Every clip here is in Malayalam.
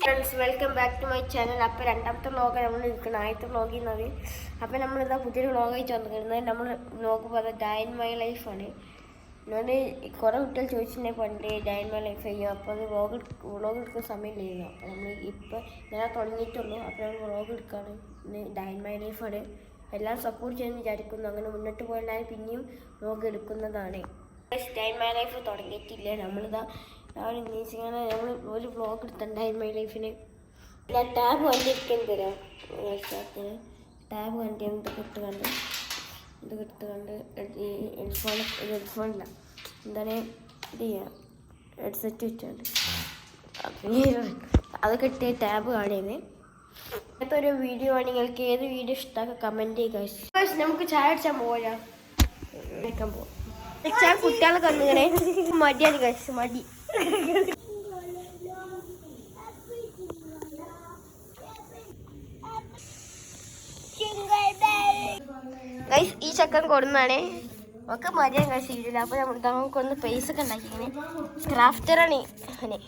Friends welcome back to my channel അപ്പോൾ രണ്ടാമത്തെ വ്ളോഗ് നമ്മൾ നിൽക്കുന്നത് ആദ്യത്തെ വ്ളോഗിൽ നിന്നത് അപ്പോൾ നമ്മളിതാ പുതിയൊരു വ്ളോഗായിട്ട് വന്നിരിക്കുന്നത്. നമ്മൾ വ്ളോഗ് പറയുന്നത് ഡയൻ മൈ ലൈഫാണ് എന്നോട് കുറേ കുട്ടികൾ ചോദിച്ചിട്ടുണ്ടെങ്കിൽ പണ്ട് ഡയൻ മൈ ലൈഫ് ചെയ്യും അപ്പോൾ അത് വ്ളോഗ് വ്ളോഗ് എടുക്കുന്ന സമയമില്ല അപ്പോൾ നമ്മൾ ഇപ്പോൾ ഞാൻ തുടങ്ങിയിട്ടുള്ളൂ. അപ്പോൾ നമ്മൾ വ്ളോഗ് എടുക്കുകയാണ് ഡയൻ മൈ ലൈഫാണ് എല്ലാം സപ്പോർട്ട് ചെയ്യാൻ വിചാരിക്കുന്നു. അങ്ങനെ മുന്നോട്ട് പോയാൽ പിന്നെയും വ്ളോഗ് എടുക്കുന്നതാണ്. ഡയൻ മൈ ലൈഫ് തുടങ്ങിയിട്ടില്ല. നമ്മളിതാ രാവിലെ ഇങ്ങനെ നമ്മൾ ഒരു വ്ളോഗ് എടുത്തിട്ടുണ്ടായിരുന്നു മൈ ലൈഫിന് ഞാൻ ടാബ് കണ്ടിരിക്കാൻ തരാം ടാബ് കണ്ടി എന്ത് ഇട്ട് കണ്ട്? ഇത് ഇട്ട് കണ്ട്? ഈ ഹെഡ്ഫോൺ ഹെഡ്ഫോണില്ല എന്താണ്? ഇത് ചെയ്യാം. ഹെഡ്സെറ്റ് വെച്ചുകൊണ്ട് അത് കിട്ടിയ ടാബ് കാണിയത് ഇപ്പോൾ ഒരു വീഡിയോ ആണ്. നിങ്ങൾക്ക് ഏത് വീഡിയോ ഇഷ്ടമൊക്കെ കമന്റ് ചെയ്യുക നമുക്ക് ചായ അടിച്ചാൽ പോരാ കഴിക്കാൻ പോവാം. ചായ കുട്ടികളൊക്കെ മടിയാണ് കഴിച്ചു മടി. ഈ ചക്കൻ കൊടുന്നാണേ. ഒക്കെ മര്യാദ കഴിച്ചിട്ടില്ല നമ്മൾ നമുക്കൊന്ന് പൈസ ഒക്കെ ഉണ്ടാക്കിങ്ങനെ ക്രാഫ്റ്ററാണ് അവനെ.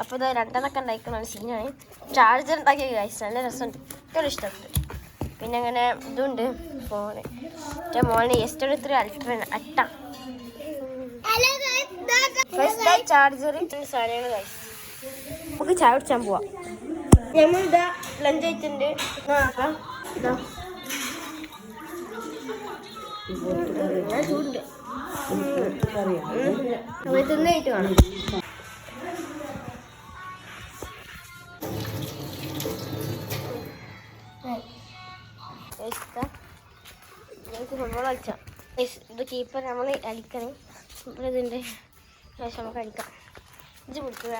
അപ്പോൾ ഇത് രണ്ടെണ്ണൊക്കെ ഉണ്ടാക്കുന്ന സീനാണ് ചാർജർ ഉണ്ടാക്കിയ ഗൈസ് നല്ല രസമുണ്ട്. ഇഷ്ടമുണ്ട് പിന്നെ അങ്ങനെ ഇതുണ്ട് ഫോണ്. എന്റെ മോളിന് എസ്റ്റർ ഇത്ര അൽട്ര അട്ട. ഗൈസ് നമുക്ക് ചായ കുടിച്ചാൻ പോവാം. നമ്മളിതാ ലഞ്ച് ആയിട്ടുണ്ട് നോക്കാം ഇതാ. തിന്നായിട്ട് കാണാം ഇത് കീപ്പർ നമ്മൾ അടിക്കണം ഇതിന്റെ ശേഷം നമുക്ക് അടിക്കാം ഇത് കൊടുക്കുക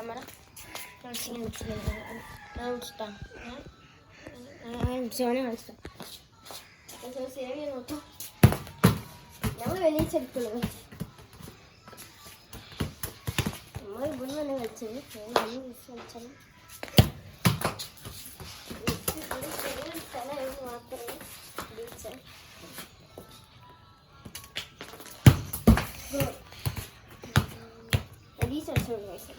വിളിച്ചോനെ കളിച്ചാം നോക്കാം നമ്മൾ വലിയ ചെടുക്കുള്ളൂ നമ്മൾ ഇവിടെ തന്നെ കളിച്ചത് സ്ഥലമായിരുന്നു മാത്രമേ 这是什么意思？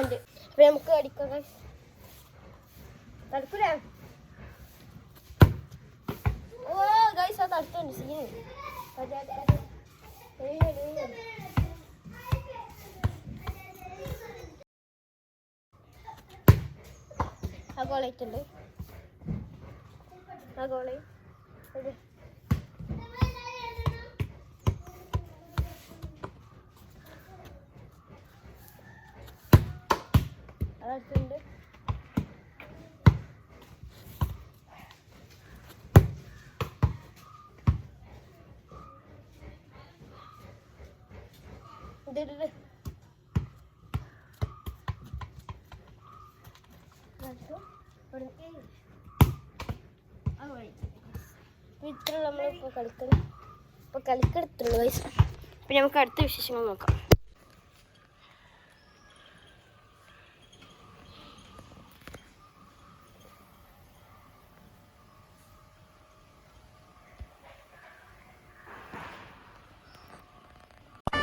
അതുകൊണ്ട് അപ്പൊ നമുക്ക് അടിക്കാം തടുക്കൂലേ ഓ ഗൈസ് ആ തടുത്തുണ്ട് സീന്. ആ കോളേറ്റുണ്ട് ആ ഗോളെ അതടുത്തുണ്ട് ഇത് ഇത് ഇത്. അടുത്ത് ഇവിടുന്ന് ആ വഴി. അപ്പൊ ഇത്ര നമ്മളിപ്പോൾ കളിക്കണം. ഇപ്പോൾ കളിക്കെടുത്തുള്ളൂ വയസ്സ് അപ്പം നമുക്ക് അടുത്ത വിശേഷങ്ങൾ നോക്കാം.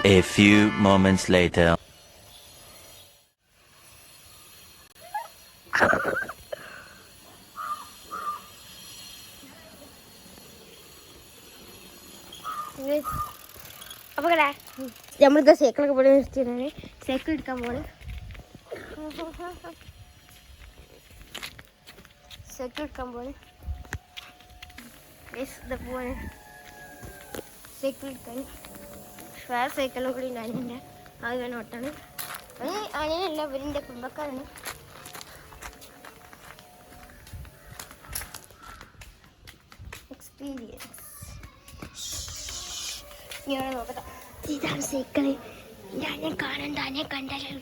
A few moments later. അപ്പോൾ കടാ നമ്മളിതാ സൈക്കിളൊക്കെ പോലെ നിർത്തിയിട്ടാണ് സൈക്കിൾ എടുക്കാൻ പോണ്. സൈക്കിൾ എടുക്കാൻ പോണ്. വേറെ സൈക്കിളും കൂടി ഉണ്ട് അനിയന്റെ വേണം ഓട്ടാണ് അത് അനിയനല്ല ഇവരിന്റെ കുടുംബക്കാരാണ്. എക്സ്പീരിയൻസ് ഞാൻ നോക്കട്ടെ. ഇതാണ് സൈക്കിൾ. ഞാൻ കാണണ്ട ഞാൻ കണ്ടാലും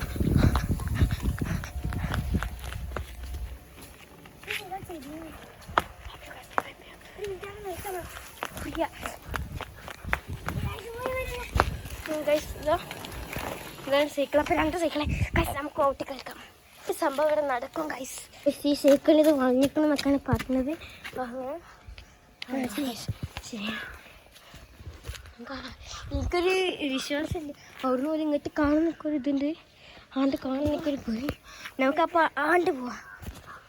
സൈക്കിൾ അപ്പം രണ്ട് സൈക്കിളെ. കൈസ് നമുക്ക് ഓട്ടി കളിക്കാം ഈ സംഭവം ഇവിടെ നടക്കും കൈസ് ഈ സൈക്കിൾ ഇത് വാങ്ങിക്കണം എന്നൊക്കെയാണ് പറഞ്ഞത്. എനിക്കൊരു വിശ്വാസമില്ല അവിടെ പോലെ ഇങ്ങോട്ട് കാണാൻ നിൽക്കൊരു ഇതുണ്ട്. ആണ്ട് കാണാൻ നിൽക്കൊരു പോയി നമുക്കപ്പോൾ ആണ്ട് പോവാം.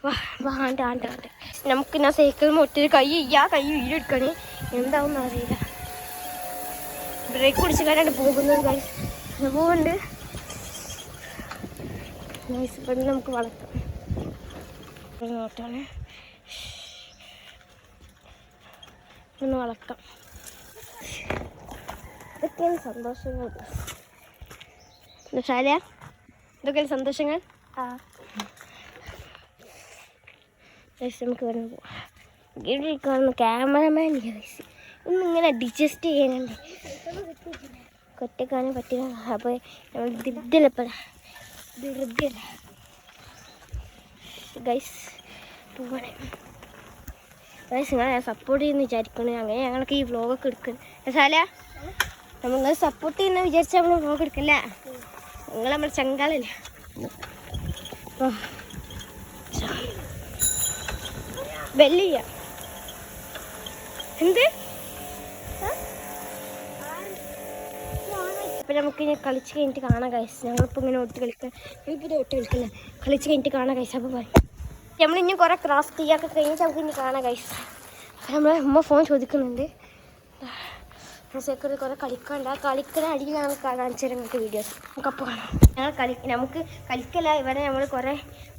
വാ വാ ആണ്ട് ആണ്ട് ആണ്ട്. നമുക്ക് ഞാൻ സൈക്കിൾ മുട്ടൊരു കൈ ഇയ്യാ കൈ വീടെടുക്കണേ എന്താവും അറിയില്ല. ബ്രേക്ക് പിടിച്ച് കണ്ടാണ്ട് പോകുന്നത് കൈ പോകുന്നുണ്ട് ഗൈസ് ഇവിടെ നമുക്ക് വളർത്താം. നോട്ടാണ് ഒന്ന് വളർത്താം. ഇതൊക്കെയാണ് സന്തോഷങ്ങൾ. ഷാല ഇതൊക്കെയാണ് സന്തോഷങ്ങൾ? ആ. നമുക്ക് ഇവിടെ പോവാം. ഇവിടെ ക്യാമറമാൻ ഗൈസ് ഇന്നിങ്ങനെ ഇങ്ങനെ അഡ്ജസ്റ്റ് ചെയ്യാനുണ്ട് കൊറ്റക്കാനും പറ്റില്ല. അപ്പോൾ നമ്മൾ ധൃതിയിലപ്പഴ ധൃതിയല്ല ഗൈസ് പോകണേ ഗൈസ് നിങ്ങളെ സപ്പോർട്ട് ചെയ്യുന്ന വിചാരിക്കണേ. അങ്ങനെ ഞങ്ങൾക്ക് ഈ വ്ലോഗൊക്കെ എടുക്കണം. സാല നമ്മൾ സപ്പോർട്ട് ചെയ്യുന്ന വിചാരിച്ചാൽ നമ്മൾ വ്ലോഗ് എടുക്കില്ല? നിങ്ങൾ നമ്മൾ ചങ്കാളല്ലേ? ബെല്ലിയ എന്ത്? അപ്പം നമുക്ക് ഇനി കളിച്ച് കഴിഞ്ഞിട്ട് കാണാം കൈസ് ഞങ്ങളിപ്പോൾ ഇങ്ങനെ ഒട്ട് കളിക്കുക ഞങ്ങളിപ്പോൾ ഇത് ഒട്ട് കളിക്കില്ല കളിച്ച് കഴിഞ്ഞിട്ട് കാണാം കൈസ് അപ്പോൾ പറയും നമ്മൾ ഇനി കുറേ ക്രാഫ്റ്റ് ചെയ്യാക്കെ കഴിഞ്ഞിട്ട് നമുക്ക് ഇനി കാണാം കൈസ് അപ്പം നമ്മളെ ഉമ്മ ഫോൺ ചോദിക്കുന്നുണ്ട്. സെക്യൂരിറ്റി കുറേ കളിക്കണ്ട. കളിക്കുന്ന അടിയിൽ ഞങ്ങൾ കാണിച്ചു തരാം നമുക്ക് വീഡിയോസ് നമുക്ക് അപ്പോൾ കാണാം. ഞങ്ങൾ കളി നമുക്ക് കളിക്കല്ല. ഇവരെ നമ്മൾ കുറേ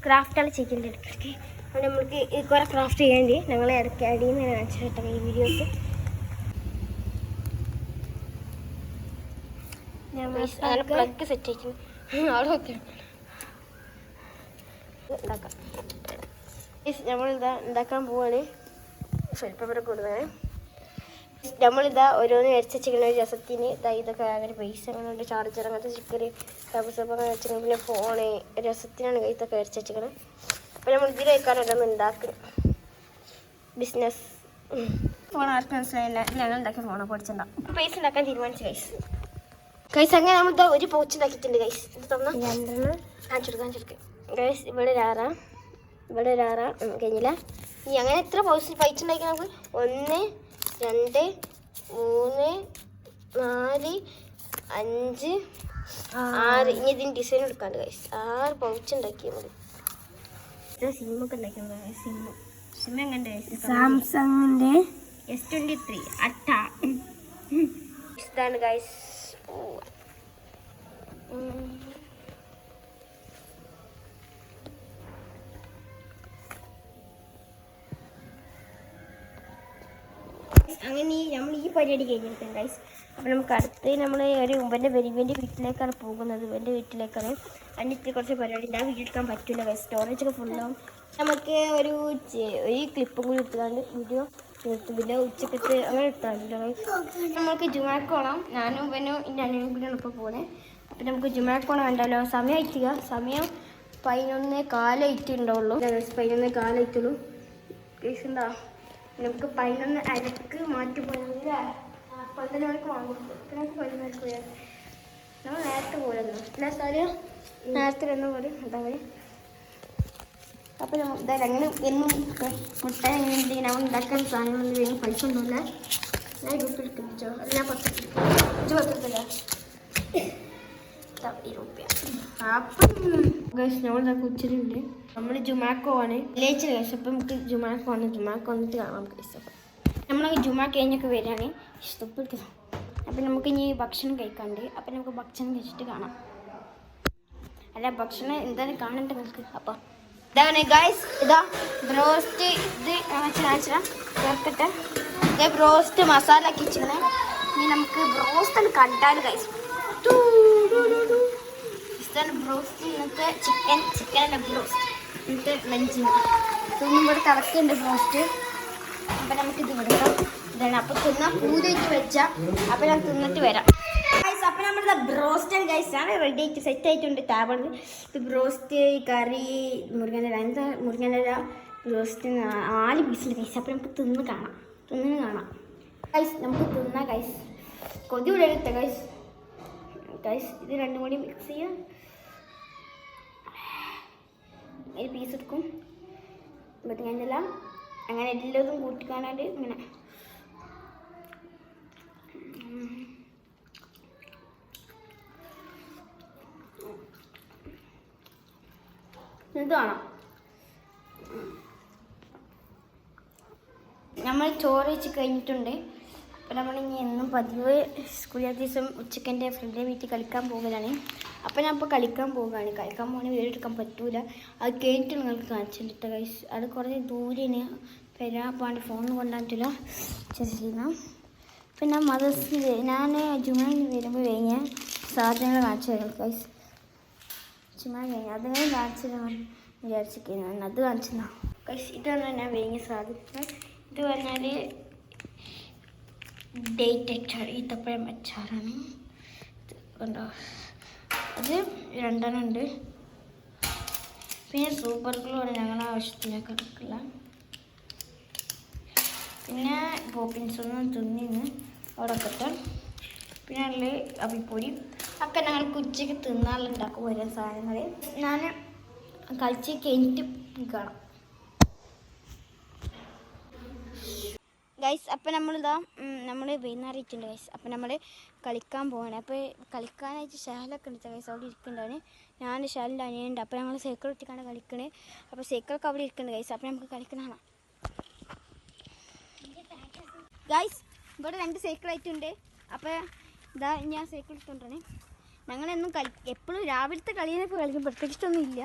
ക്രാഫ്റ്റുകൾ ചെയ്യുന്നുണ്ട് ഇടയ്ക്കിടയ്ക്ക്. അപ്പോൾ നമ്മൾക്ക് കുറേ ക്രാഫ്റ്റ് ചെയ്യേണ്ടി ഞങ്ങൾ ഇടയ്ക്ക് അടിയിൽ നിന്ന് കാണിച്ചു കേട്ടോ ഈ വീഡിയോസ് അങ്ങനെ പ്ലഗ് സെറ്റ് ആയിരിക്കുന്നു അവിടെ നോക്കി. ഉണ്ടാക്കാം നമ്മളിതാ ഉണ്ടാക്കാൻ പോവാണ്. സ്വല്പം കൊടുക്കുന്നത് നമ്മളിതാ ഓരോന്ന് മേടിച്ച ഒരു രസത്തിന് ഇതാ ഇതൊക്കെ അങ്ങനെ പൈസ അങ്ങനെ ചാർജർ അങ്ങനത്തെ സ്റ്റിക്കർ ടബസപ്പ് അങ്ങനെ പിന്നെ ഫോണ് രസത്തിനാണ് ഇതൊക്കെ മേടിച്ച വെച്ചിരിക്കുന്നത് അപ്പോൾ നമ്മൾ ഇതിൽ വെക്കാൻ ഓരോന്ന് ഉണ്ടാക്കും ബിസിനസ് ഫോൺ ആർക്കും മനസ്സിലായില്ല. ഞങ്ങൾ ഉണ്ടാക്കിയ ഫോണൊക്കെ പഠിച്ചിട്ടുണ്ടാവും പൈസ ഉണ്ടാക്കാൻ തീരുമാനിച്ചു കൈസ് കൈസ് അങ്ങനെ നമ്മൾ ഒരു പോച്ച് ഉണ്ടാക്കിയിട്ടുണ്ട് കൈസ് ഇത് തന്ന? രണ്ടെണ്ണം. കാണിച്ചെടുക്കാം കാണിച്ചെടുക്കാം ഗൈസ് ഇവിടെ ഒരാറ ഇവിടെ ഒരാറാം കഴിഞ്ഞില്ല. ഇനി അങ്ങനെ എത്ര പൗസ് പൈസ ഉണ്ടാക്കി നമുക്ക്? ഒന്ന് രണ്ട് മൂന്ന് നാല് അഞ്ച് ആറ്. ഇനി ഇതിന് ഡിസൈൻ എടുക്കാണ്ട് ഗൈസ് ആറ് പൗച്ച് ഉണ്ടാക്കി സാംസങ്ങിന്റെ സിമ്മൊക്കെ ഉണ്ടാക്കിയത് സിം സിം എങ്ങനെ സാംസങ്ങിന്റെ എസ് ട്വന്റി ത്രീ അട്ട. ഇതാണ് ഗൈസ് അങ്ങനെ ഈ നമ്മൾ ഈ പരിപാടി കഴിഞ്ഞിരിക്കുന്നത് ഗൈസ് അപ്പം നമുക്ക് അടുത്ത് നമ്മൾ ഒരു ഉമ്പന്റെ വെരിവന്റെ വീട്ടിലേക്കാണ് പോകുന്നത്. ഇവന്റെ വീട്ടിലേക്കാണ്. അതിന്റെ കുറച്ച് പരിപാടി ഉണ്ട്. ആ വീഡിയോ എടുക്കാൻ പറ്റില്ല ഗൈസ് സ്റ്റോറേജ് ഒക്കെ ഫുള്ളാവും നമുക്ക് ഒരു ഒരു ക്ലിപ്പും കൂടി എടുത്തുകൊണ്ട് വീഡിയോ പിന്നെ ഉച്ചക്കത്തെ അങ്ങനെ ഇട്ടാണല്ലോ നമ്മൾക്ക് ജുമാക്കോളാം ഞാനും ഇവനും എന്റെ അനിയനും കൂടിയാണ് ഇപ്പോൾ പോകുന്നത് അപ്പം നമുക്ക് ജുമാക്കോണം ഉണ്ടല്ലോ സമയം അയക്കുക സമയം പതിനൊന്ന് കാലയറ്റുണ്ടാവുള്ളൂ പതിനൊന്ന് കാലയറ്റുള്ളൂ കേസ് എന്താ? നമുക്ക് പതിനൊന്ന് അരക്ക് മാറ്റി പോയാൽ പന്ത്രണ്ട് മണിക്ക് വാങ്ങും നമുക്ക് നമ്മൾ നേരത്തെ പോയിരുന്നു എല്ലാ സ്ഥലം നേരത്തെ തന്നെ പോലെ എന്താ പറയുക അപ്പോൾ അങ്ങനെ എന്നും മുട്ട എങ്ങനെ എന്തെങ്കിലും ഉണ്ടാക്കാൻ സാധനങ്ങളൊന്നും പൈസ ഒന്നുമില്ല. ഞാൻ ഗ്രൂപ്പിൽ അല്ല പത്ത് അഞ്ച് പത്തല്ല ഞങ്ങളിതൊക്കെ ഉച്ചരുണ്ട് നമ്മൾ ജുമാക്കോ ആണ് വില്ലേജ് കേസ് അപ്പം നമുക്ക് ജുമാക്കോ ആണ് ജുമാക്കോ വന്നിട്ട് കാണാം കേസ് അപ്പം. നമ്മളൊക്കെ ജുമാ കഴിഞ്ഞൊക്കെ വരികയാണ്. ഇഷ്ടപ്പെട്ടു അപ്പം നമുക്ക് ഇനി ഭക്ഷണം കഴിക്കാണ്ട് അപ്പം നമുക്ക് ഭക്ഷണം കഴിച്ചിട്ട് കാണാം. അല്ല ഭക്ഷണം എന്തായാലും കാണണ്ട നിങ്ങൾക്ക്? അപ്പം. ഇതാണ് ഗൈസ് ഇതാ ബ്രോസ്റ്റ് ഇത് കാണിച്ചാ ചേർത്തിട്ട് ഇതേ ബ്രോസ്റ്റ് മസാല ആക്കി വെച്ചിങ്ങനെ ഇനി നമുക്ക് ബ്രോസ്റ്റ് കണ്ടാൽ ഗൈസ് ബ്രോസ്റ്റ്. ബ്രോസ്റ്റ്. ബ്രോസ്റ്റ്. ഇതാണ്. വരാം. നമ്മുടെ ബ്രോസ്റ്റൻ ആണ്. റെഡി ആയിട്ട് സെറ്റ് ആയിട്ടുണ്ട്. ഇത് ബ്രോസ്റ്റ് കറി മുരുങ്ങനര എന്താ മുരുങ്ങനര ബ്രോസ്റ്റ് നാല് പീസിന്റെ ഗൈസ് അപ്പം നമുക്ക് തിന്ന് കാണാം. തിന്നിന് കാണാം. ഗൈസ് നമുക്ക് തിന്നാം ഗൈസ് കൊതി വിടരുത്ത ഗൈസ് ഗൈസ് ഇത് രണ്ടും കൂടി മിക്സ് ചെയ്യാം. ഒരു പീസ് എടുക്കും. എന്നിട്ട് ഞാൻ ഇതെല്ലാം അങ്ങനെ എല്ലാതും കൂട്ടിക്കാനായിട്ട് ഇങ്ങനെ. ഇതാണ് നമ്മൾ ചോറ് വെച്ച് കഴിഞ്ഞിട്ടുണ്ട്. അപ്പോൾ നമ്മൾ ഇനി എന്നും പതിവ് സ്കൂൾ ദിവസം ഉച്ചയ്ക്ക് എന്റെ ഫ്രണ്ടിന്റെ വീട്ടിൽ കളിക്കാൻ പോകലാണ്. അപ്പോൾ ഞാൻ ഇപ്പോൾ കളിക്കാൻ പോവുകയാണ് കളിക്കാൻ പോകണ വീട് എടുക്കാൻ പറ്റൂല. അത് കഴിഞ്ഞിട്ട് നിങ്ങൾക്ക് കാണിച്ചിട്ട് കൈസ് അത് കുറേ ദൂരെയാണ്. വരാൻ പോകാണ്ട് ഫോൺ കൊണ്ടാൻ പറ്റില്ല ചെയ്യുന്ന പിന്നെ മദർസിൽ ഞാൻ ജുമാൻ വരുമ്പോൾ കഴിഞ്ഞ സാധനങ്ങൾ കാണിച്ചു തരാം കൈസ് ചുമ്മാ കഴിഞ്ഞ അതിനെ തരാൻ വിചാരിച്ചിരിക്കുന്നത് അത് കാണിച്ചു തന്നെ കൈസ് ഇതാണ് ഞാൻ വേങ്ങിയ സാധനങ്ങൾ ഇത് പറഞ്ഞാൽ ഡേറ്റ് അച്ചാർ ഈത്തപ്പഴം അച്ചാറാണ് കണ്ടോ? അത് രണ്ടെണ്ണം ഉണ്ട്. പിന്നെ സൂപ്പർ ഗ്ലൂ ആണ് ഞങ്ങളുടെ ആവശ്യത്തിനൊക്കെ എടുക്കില്ല പിന്നെ പോപ്പിൻസൊന്നും തിന്നിന്ന് അവിടെ കിട്ടും പിന്നെ അതിൽ അപ്പിപ്പൊടി ഒക്കെ ഞങ്ങൾക്ക് ഉച്ചയ്ക്ക് തിന്നാലുണ്ടാക്കും ഓരോ സാധനങ്ങൾ ഞാൻ കളിച്ച് കഴിഞ്ഞിട്ട് കാണാം ഗൈസ് അപ്പം നമ്മളിതാ നമ്മൾ വൈകുന്നേരം ഇട്ടുണ്ട് ഗൈസ് അപ്പം നമ്മൾ കളിക്കാൻ പോവാണ്. അപ്പോൾ കളിക്കാനായിട്ട് ഷാലൊക്കെ ഉണ്ട് ഗൈസ് അവിടെ ഇരിക്കുന്നുണ്ടാണ് ഞാൻ ഷാലിന്റെ അനിയുണ്ട് അപ്പോൾ ഞങ്ങൾ സൈക്കിൾ ഇട്ടിക്കാണ് കളിക്കണേ. അപ്പോൾ സൈക്കിളൊക്കെ അവിടെ ഇരിക്കുന്നുണ്ട് ഗൈസ് അപ്പം നമുക്ക് കളിക്കണതാണ് ഗൈസ് ഇവിടെ രണ്ട് സൈക്കിൾ ആയിട്ടുണ്ട്. അപ്പോൾ ഇതാ ഞാൻ സൈക്കിൾ എടുത്തുകൊണ്ടാണ് ഞങ്ങളെന്നും കളി എപ്പോഴും രാവിലത്തെ കളിയൊക്കെ കളിക്കും. പ്രത്യേകിച്ചൊന്നും ഇല്ല.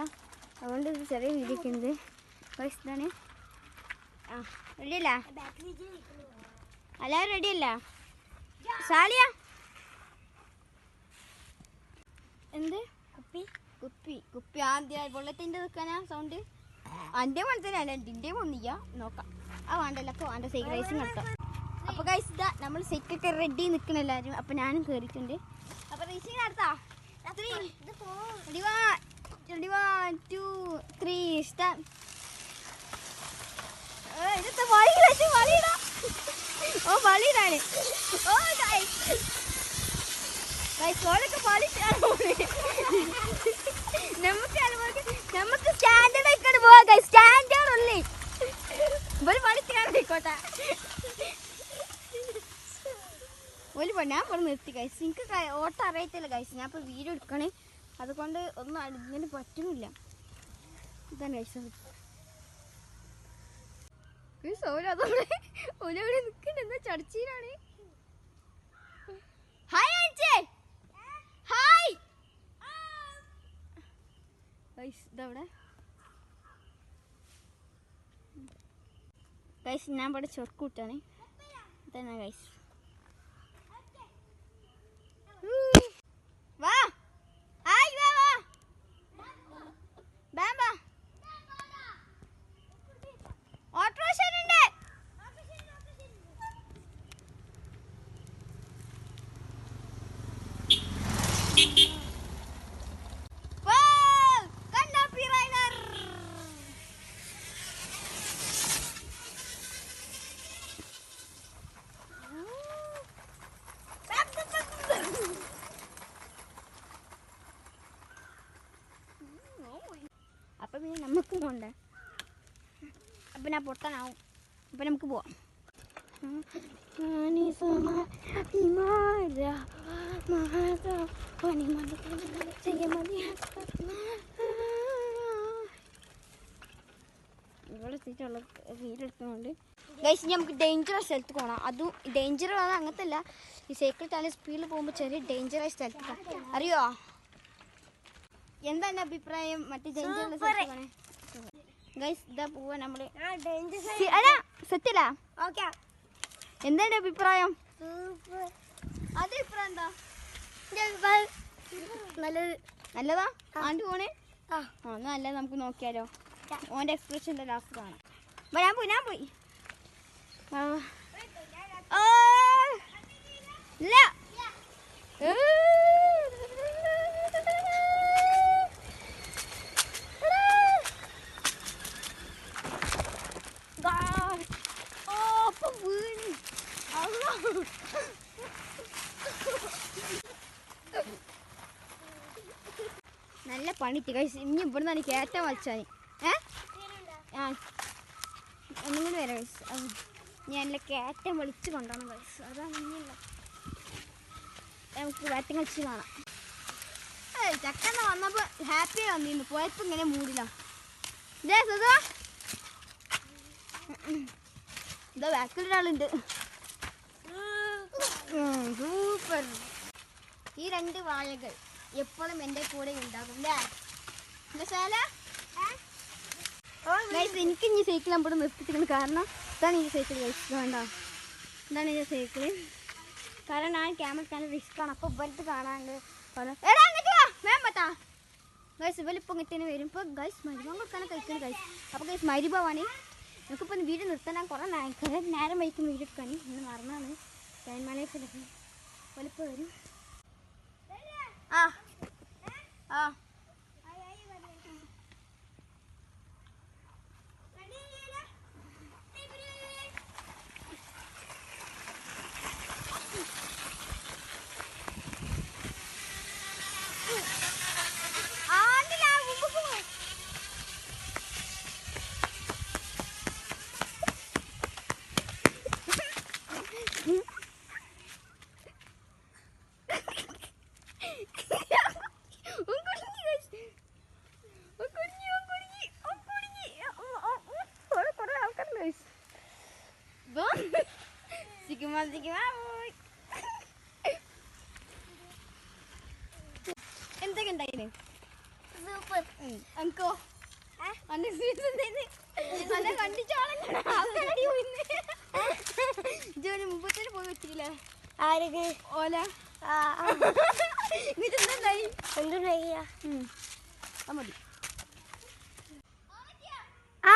അതുകൊണ്ട് ഇത് ചെറിയ വീതിക്കുന്നത് ഗൈസ് ഇതാണ്. ആ റെഡിയല്ല എല്ലാവരും റെഡിയല്ല സാലിയ? എന്ത്? കുപ്പി. കുപ്പി. കുപ്പി ആദ്യം വെള്ളത്തിന്റെ നിൽക്കാനാ സൗണ്ട് എന്റെ അല്ല എന്റെ ഒന്നില്ല നോക്കാം. ആ വേണ്ടല്ലോ. അപ്പോൾ വേണ്ട സൈക്കിൾ റേസിങ് നടത്താം അപ്പോൾ കൈസ് ഇതാ നമ്മൾ സെറ്റൊക്കെ റെഡി നിൽക്കണം എല്ലാവരും അപ്പോൾ ഞാനും കയറിയിട്ടുണ്ട് അപ്പോൾ റേസിങ് നടത്താം. Ready one ready one two three start ഇന്നത്തെ വളിയിട വളിയിട ഓ വളിയിടാണ് ഓ ഓളൊക്കെ വളിച്ചാണ് നമുക്ക് നമുക്ക് സ്റ്റാൻഡേർഡ് ആയിക്കോട്ട് പോവാ സ്റ്റാൻഡേർഡ് ഉള്ളേ ഒരു വളിച്ചാണ് ആയിക്കോട്ടെ. ഒരു പണി ഞാൻ പറഞ്ഞു നിർത്തി ഗൈസ് എനിക്ക് ഓട്ടം അറിയത്തില്ല ഗൈസ് ഞാൻ ഇപ്പോൾ വീഡിയോ എടുക്കണേ. അതുകൊണ്ട് ഒന്നും ഇതിന് പറ്റുന്നില്ല. ഇതാണ് ചടച്ചീനാണ് ഹായ് ഹായ് ഗൈസ് ഞാൻ ഇവിടെ ചൊർക്ക് വിട്ടാണ് ഇതാണ് ഗൈസ് വാ ഹായ് വാ വാ ബാം വാ ഓട്ടോറിക്ഷ ഉണ്ട് കണ്ണാപ്പി റൈഡർ അപ്പൊ പിന്നെ നമുക്ക് പോണ്ടേ? അപ്പം ഞാൻ പൊട്ടനാവും. അപ്പം നമുക്ക് പോവാം. ഇവിടെ എത്തിയിട്ടുള്ള വീടെടുത്തുകൊണ്ട് ഗൈസ് നമുക്ക് ഡേഞ്ചറസ് സ്ഥലത്ത് പോകണം അതും ഡേഞ്ചർ ആണ് അങ്ങനത്തെ അല്ല. ഈ സൈക്കിൾ ചാലി സ്പീഡിൽ പോകുമ്പോൾ ചെറിയ ഡേഞ്ചറായ സ്ഥലത്ത് അറിയോ? എന്താ എന്റെ അഭിപ്രായം? മറ്റേ ഗൈസ് ഇതാ പോവാ നമ്മൾ. സി- അല്ല സത്യല്ല എന്താ എന്റെ അഭിപ്രായം? അത് അഭിപ്രായം എന്താ? നല്ലത്. നല്ലതാ? ആണ്ട് പോണേ? ആ. എന്നാ നല്ലത് നമുക്ക് നോക്കിയാലോ. ഓന്റെ എക്സ്പ്രഷന്റെ ലാസ്റ്റ് കാണാം ഞാൻ പോയി ഞാൻ പോയി. ഇല്ല ഏ. God. ഓ, അപ്പൊ വീണ്. അള്ളാ. പണിട്ട് കഴിച്ച് ഇനി ഇവിടെ നിന്നാണ് കയറ്റം വലിച്ചാൽ ഏ? ആ. കൂടി വരാം കഴിച്ച് ഞാൻ നല്ല കയറ്റം വലിച്ച് കൊണ്ടാണ് കഴിച്ച് അതാണ് ഇനിയല്ല നമുക്ക് വേറ്റം കളിച്ച് കാണാം. ചക്കന്ന് വന്നപ്പോൾ ഹാപ്പി വന്നിരുന്നു. പോയപ്പോൾ ഇങ്ങനെ മൂടില്ല. ഇതേ ഇതാ ബാക്കിൽ ഒരാളുണ്ട്. സൂപ്പർ ഈ രണ്ട് വാഴകൾ എപ്പോഴും എന്റെ കൂടെ ഉണ്ടാകും അല്ലേ? എനിക്ക് ഇനി സൈക്കിൾ അവിടെ നിർത്തിച്ചിരിക്കുന്നത് കാരണം ഇതാണ് ഈ സൈക്കിൾ വേണ്ട ഇതാണ് ഈ സൈക്കിൾ. കാരണം ഞാൻ ക്യാമറ നല്ല റിസ്ക്കാണ് അപ്പോൾ ഇവലത്ത് കാണാണ്ട് ഗൈസ് ഇവലിപ്പോൾ ഇങ്ങനെ വരും. ഇപ്പോൾ ഗൈസ് മരുഭം കൊടുക്കാണ് കഴിക്കുന്നത് ഗൈസ് അപ്പോൾ ഗൈസ് മരുഭവാണ് നമുക്കിപ്പോൾ വീട് നിർത്താൻ കുറേ നേ- കുറേ നേരം വൈക്കും വീട് എടുക്കാൻ ഇന്ന് മറന്നാണ്. തേന്മലയത്തിലൊക്കെ വലിപ്പം വരും. ആ ആ. സിഗ്മ, പോയി. എന്തൊക്കെ ഉണ്ടായിന്? സൂപ്പർ. അങ്കോ അന്റെ സീസ് എന്തേന്ന്? അന്നെ കണ്ടിച്ചോളെ മുമ്പത്തേന് പോയി വെച്ചില്ല ആരൊക്കെ? ഓല. ആ എന്നിട്ട് എന്തായി എന്തുണ്ടായിയ അത് മതി ആ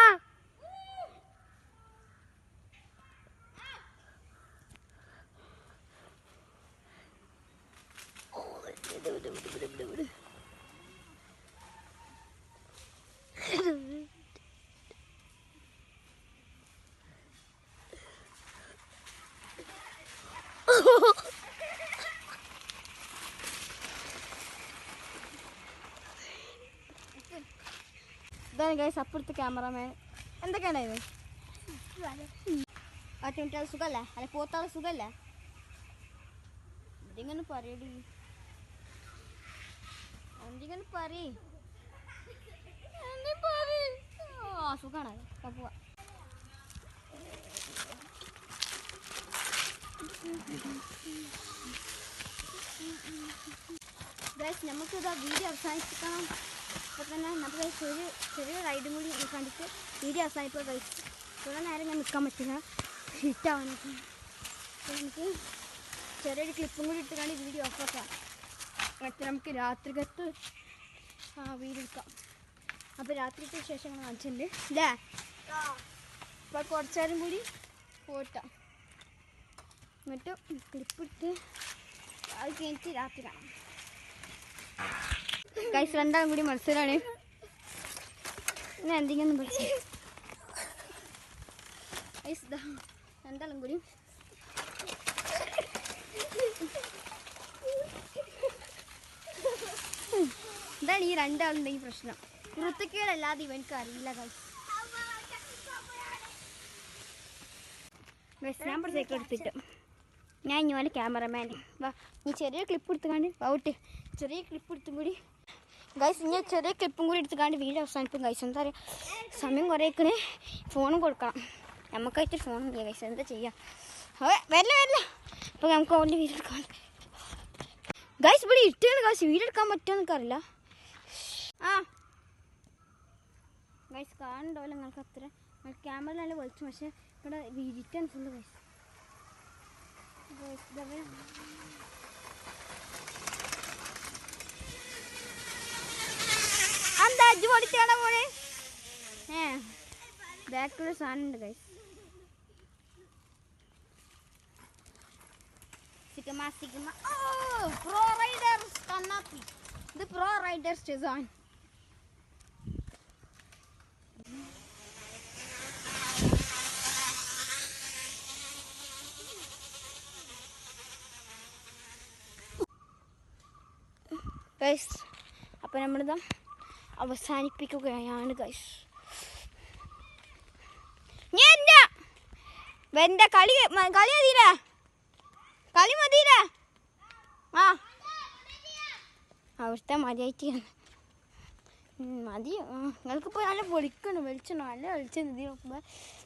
ഇതാണ് ഗൈസ് അപ്പുറത്തെ ക്യാമറമാൻ എന്തൊക്കെയാണായത് ആറ്റുമിട്ടാൽ സുഖല്ലേ? അല്ലെ പോത്താൾ സുഖല്ലേ? ഇതിങ്ങനെ പറയടി? എന്തിങ്ങനെ പോവാ. ഗൈസ് നമുക്കിതാ വീഡിയോ അവസാനിപ്പിക്കണം. അപ്പോൾ തന്നെ നമുക്ക് ചെറിയ ചെറിയ റൈഡും കൂടി കണ്ടിട്ട് വീഡിയോ അവസാനിപ്പോൾ കഴിച്ചു കുറേ നേരം ഞാൻ നിൽക്കാൻ പറ്റില്ല. ഹിറ്റാവാനൊക്കെ അപ്പോൾ നമുക്ക് ചെറിയൊരു ക്ലിപ്പും കൂടി ഇട്ട് കണ്ട് വീഡിയോ ഓഫാക്കാം മറ്റേ നമുക്ക് രാത്രികത്ത് ആ വീഡിയോ എടുക്കാം. അപ്പോൾ രാത്രിക്ക് ശേഷം ഞങ്ങൾ കാണിച്ചിട്ടുണ്ട്. ഇല്ലേ? അപ്പോൾ കുറച്ചു നേരം കൂടി പോട്ടാം എന്നിട്ട് ക്ലിപ്പ് ഇട്ട് അത് കഴിഞ്ഞിട്ട് രാത്രി കാണാം. ഗൈസ് രണ്ടാം കൂടി മത്സരമാണ് ഞാൻ എന്തെങ്കിലും രണ്ടാളും കൂടി. ഇതാണ് ഈ രണ്ടാളുണ്ടെങ്കിൽ പ്രശ്നം. കുറുത്തക്കേടല്ലാതെ ഇവനക്ക് അറിയില്ല കൈസ് ഞാൻ പുറത്തേക്ക് എടുത്തിട്ട് ഞാൻ ഇനി പോലെ ക്യാമറമാൻ വാ നീ ചെറിയ ക്ലിപ്പ് എടുത്തുകൊണ്ട് വൗട്ട്. ചെറിയ ക്ലിപ്പ് എടുത്തും കൂടി. ഗൈസ് ഞാൻ ചെറിയ ക്ലിപ്പും കൂടി എടുത്തുകൊണ്ട് വീഡിയോ അവസാനിപ്പം ഗൈസ് എന്താ പറയുക സമയം കുറേക്കണ് ഫോണും കൊടുക്കണം നമുക്കായിട്ട് ഫോൺ ഇല്ല ഗൈസ് എന്താ ചെയ്യാം? വരില്ല വരില്ല. അപ്പോൾ നമുക്ക് ഓൺലി വീഡിയോ എടുക്കാൻ ഗൈസ് ഇവിടെ ഇട്ടാണ് ഗൈസ് വീഡിയോ എടുക്കാൻ പറ്റുമോ എനിക്കറിയില്ല ആ. ഗൈസ് കാണുന്നുണ്ടാവില്ല നിങ്ങൾക്ക് അത്ര ക്യാമറ നല്ല വലിച്ചു പക്ഷേ ഇവിടെ വിരിട്ടാണ് full guys guys sigma oh pro riders pro riders അപ്പോൾ നമ്മളിതാ അവസാനിപ്പിക്കുകയാണ് ഗൈസ് ഞാൻ എന്റെ കളി? കളി മതിയില്ല? കളി മതിയില്ല? ആ. അവിടുത്തെ മതിയായിട്ട് മതി. നിങ്ങൾക്കിപ്പോൾ നല്ല പൊളിക്കണം? വെളിച്ചണം? നല്ല വെളിച്ചം ഇതിൽ നോക്കുമ്പോൾ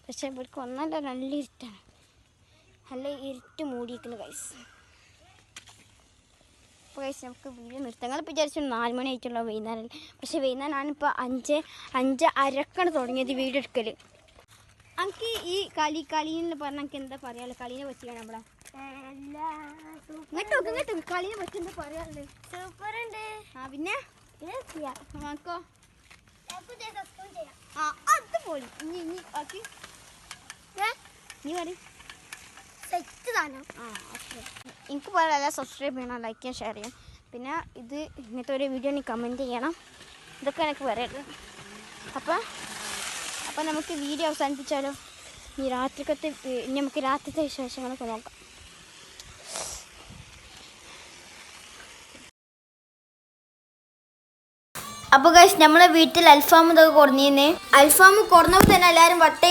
പക്ഷേ ഇവർക്ക് ഒന്നല്ല നല്ല ഇരുട്ടാണ്. നല്ല ഇരുട്ട് മൂടിയിരിക്കുന്നു ഗൈസ് അപ്പോൾ കഴിച്ച് നമുക്ക് വീഡിയോ നിർത്താം. നിങ്ങൾ വിചാരിച്ചു നാല് മണി ആയിട്ടുള്ള വൈകുന്നേരം. പക്ഷേ വൈകുന്നേരം ഞാനിപ്പോൾ അഞ്ച് അഞ്ച് അരക്കാണ് തുടങ്ങിയത് വീഡിയോ എടുക്കൽ എനിക്ക് ഈ കളി കളി എന്ന് പറഞ്ഞാൽ എനിക്ക് എന്താ പറയാനുള്ളത് കളീനെ പറ്റിയാണ് നമ്മളെ. ഇങ്ങോട്ട് നോക്ക് ഇങ്ങോട്ട് നോക്ക്. കളീനെ പറ്റി എന്താ പറയാറുണ്ട് സൂപ്പർ ഉണ്ട് ആ പിന്നെ? നോക്കോ. ആ അത് പോയി ഇനി ഇനി ബാക്കി നീ പറയും. സെറ്റ് താനം ആ ഓക്കെ. എനിക്ക് പറയാല്ല സബ്സ്ക്രൈബ് ചെയ്യണം ലൈക്ക് ചെയ്യാൻ ഷെയർ ചെയ്യണം പിന്നെ ഇത് ഇങ്ങനത്തെ ഒരു വീഡിയോ നീ കമന്റ് ചെയ്യണം. ഇതൊക്കെ എനിക്ക് പറയരുത് അപ്പം അപ്പം നമുക്ക് വീഡിയോ അവസാനിപ്പിച്ചാലോ? ഈ രാത്രിക്കത്തെ ഇനി നമുക്ക് രാത്രിത്തെ വിശേഷങ്ങളൊക്കെ നോക്കാം. അപ്പൊ ഗൈസ് നമ്മളെ വീട്ടിൽ അൽഫാം ഇതൊക്കെ കുറഞ്ഞിരുന്നേ അൽഫാം കുറഞ്ഞപ്പോ തന്നെ എല്ലാരും വട്ട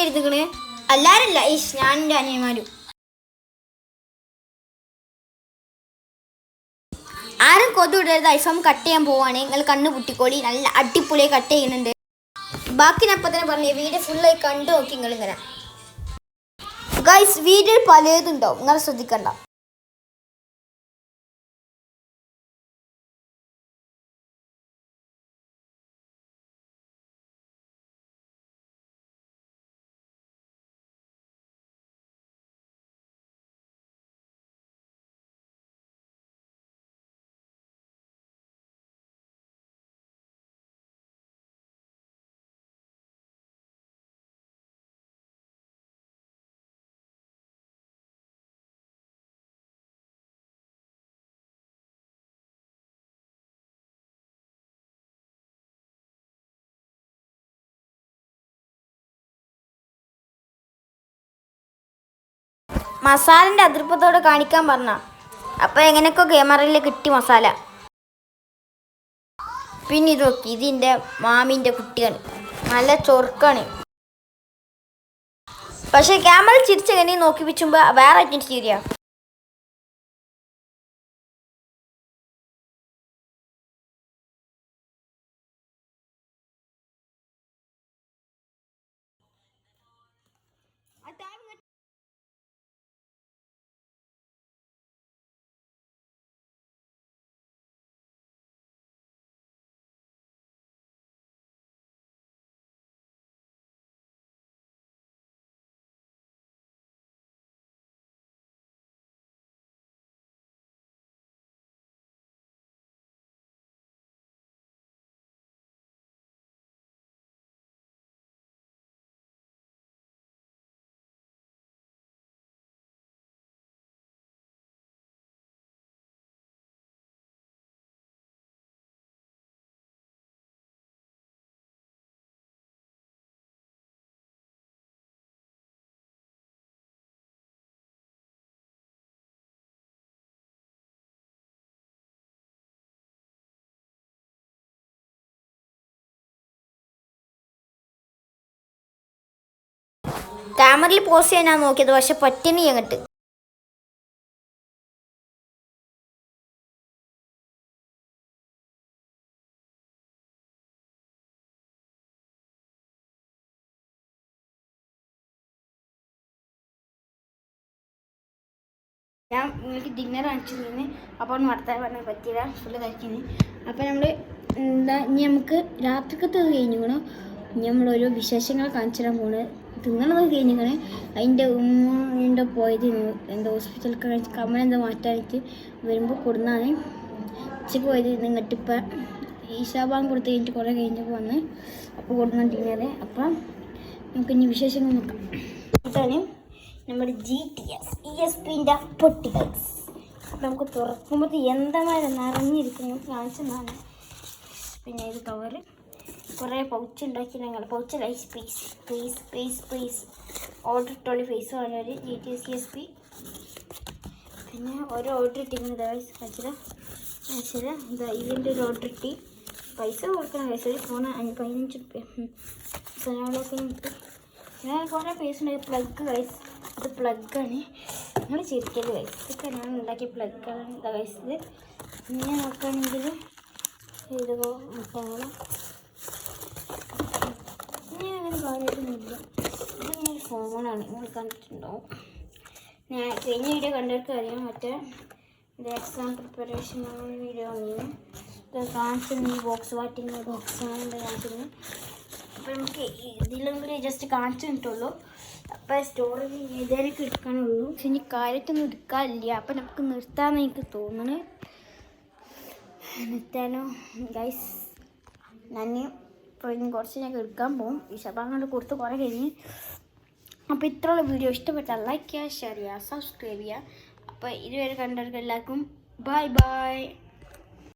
എല്ലാരും ഇല്ല ഈ ഞാനും എന്റെ അനിയന്മാരും. ആരും കൊതു ഇടരുത് കട്ട് ചെയ്യാൻ പോവാണ്. നിങ്ങൾ കണ്ണ് പൊട്ടിക്കോളി. നല്ല അടിപൊളിയായി കട്ട് ചെയ്യുന്നുണ്ട്. ബാക്കി ഞാൻ ഇപ്പൊ തന്നെ പറഞ്ഞു വീഡിയോ ഫുള്ളായി കണ്ടു നോക്കി നിങ്ങൾ ഇങ്ങനെ. ഗൈസ് വീഡിയോ പലതുണ്ടാവും നിങ്ങൾ ശ്രദ്ധിക്കണ്ട. മസാലന്റെ അതിർപ്പത്തോടെ കാണിക്കാൻ പറഞ്ഞ. അപ്പോൾ എങ്ങനെയൊക്കെ ക്യാമറയിൽ കിട്ടി മസാല? പിന്നെ ഇത് നോക്കി ഇതിന്റെ മാമിന്റെ കുട്ടിയാണ്. നല്ല ചൊറുക്കാണ്. പക്ഷേ ക്യാമറ ചിരിച്ചെങ്ങനെ നോക്കി വെച്ചുമ്പോൾ വേറെ ഐറ്റം ചിരിയാ ക്യാമറയിൽ പോസ്റ്റ് ചെയ്യാനാണ് നോക്കിയത്. പക്ഷെ പറ്റിനി അങ്ങോട്ട്. ഞാൻ നിങ്ങൾക്ക് ഡിന്നർ കാണിച്ചു തന്നെ അപ്പോൾ നടത്താൻ പറഞ്ഞാൽ പറ്റിയില്ല. ഫുള്ള് കഴിക്കുന്നത് അപ്പോൾ നമ്മൾ എന്താ ഇനി നമുക്ക് രാത്രിക്കത്തെ കഴിഞ്ഞു ഇനി നമ്മളൊരു വിശേഷങ്ങൾ കാണിച്ചു തരാൻ പോണ് തിന്നണത് കഴിഞ്ഞിങ്ങനെ അതിന്റെ ഉമ്മ പോയത് എന്താ ഹോസ്പിറ്റലിൽ കാണിച്ച് കമ്മൽ എന്താ മാറ്റാനായിട്ട് വരുമ്പോൾ കൊടുന്നാണ്. ഉച്ചയ്ക്ക് പോയത് നിങ്ങട്ടിപ്പം ഈശാബാൻ കൊടുത്ത് കഴിഞ്ഞിട്ട് കുറേ കഴിഞ്ഞപ്പോൾ വന്ന് അപ്പോൾ കൊടുന്നുണ്ടിങ്ങനെ അപ്പം നമുക്ക് ഇനി വിശേഷങ്ങൾ നോക്കാം. ഇതാണ് നമ്മുടെ G T S E S പിന്റെ പൊട്ടി ഗൈസ് അപ്പം നമുക്ക് തുറക്കുമ്പോൾ എന്താ നിറഞ്ഞിരിക്കുന്നത് കാണിച്ചതാണ് പിന്നെ ഇത് കവറ് കുറേ പൗച്ച് ഉണ്ടാക്കി ഞങ്ങൾ. Pouch lies piece please please please order ഇട്ടോളി face പറഞ്ഞൊരു G T C S P പിന്നെ ഒരു ഓർഡർ ഇട്ടിരിക്കുന്നത് ഗൈസ് കാണിച്ചത് കാണിച്ചത് ഇതാ ഇതിന്റെ ഒരു ഓർഡർ ഇട്ടി. പൈസ കൊടുക്കണം ഗൈസ് ഒരു ഫോൺ പതിനഞ്ച് റുപ്യ. സനാളൊക്കെ ഇട്ട്. ഞാൻ കുറേ പേസ് ഉണ്ടായി പ്ലഗ് ഗൈസ് ഇത് പ്ലഗാണ് നിങ്ങൾ ചിരിക്കൽ ഗൈസ് ഇതൊക്കെ ഞാൻ ഉണ്ടാക്കിയ പ്ലഗാണ് ഇതാ. ഗൈസ് ഇത് നോക്കുകയാണെങ്കിൽ ഇത് മുട്ടകളും ഇനി അങ്ങനെ കാര്യമായിട്ടൊന്നുമില്ല. ഇത് ഞാൻ ഫോണാണ്. നിങ്ങൾ കണ്ടിട്ടുണ്ടോ? ഞാൻ കഴിഞ്ഞ വീഡിയോ കണ്ടവർക്ക് അറിയാം. മറ്റേ ഇത് എക്സാം പ്രിപ്പറേഷൻ വീഡിയോ വന്നിരുന്നു ഇത് കാണിച്ചിരുന്നു ഈ ബോക്സ് വാറ്റിന്റെ ബോക്സ് ആണ് കാണിച്ചിരുന്നു. അപ്പോൾ നമുക്ക് ഇതിലെങ്കിലും ജസ്റ്റ് കാണിച്ചു കിട്ടുള്ളൂ അപ്പോൾ സ്റ്റോറേജ് ഏതായാലും എടുക്കാനുള്ളൂ. പക്ഷെ ഇനി കാര്യത്തൊന്നും എടുക്കാനില്ല. അപ്പം നമുക്ക് നിർത്താമെന്ന് എനിക്ക് തോന്നുന്നു നിർത്താനോ? ഗൈസ് ഞാൻ ഇപ്പോൾ ഇനി കുറച്ച് ഞാൻ എടുക്കാൻ പോകും ഈ ശബാങ്ങോട്ട് കൊടുത്ത് കുറേ കഴിഞ്ഞ്. അപ്പോൾ ഇത്രയുള്ള വീഡിയോ ഇഷ്ടപ്പെട്ടാൽ ലൈക്ക് ചെയ്യുക ഷെയർ ചെയ്യുക സബ്സ്ക്രൈബ് ചെയ്യുക. അപ്പോൾ ഇതുവരെ കണ്ടവർക്ക് എല്ലാവർക്കും ബൈ ബൈ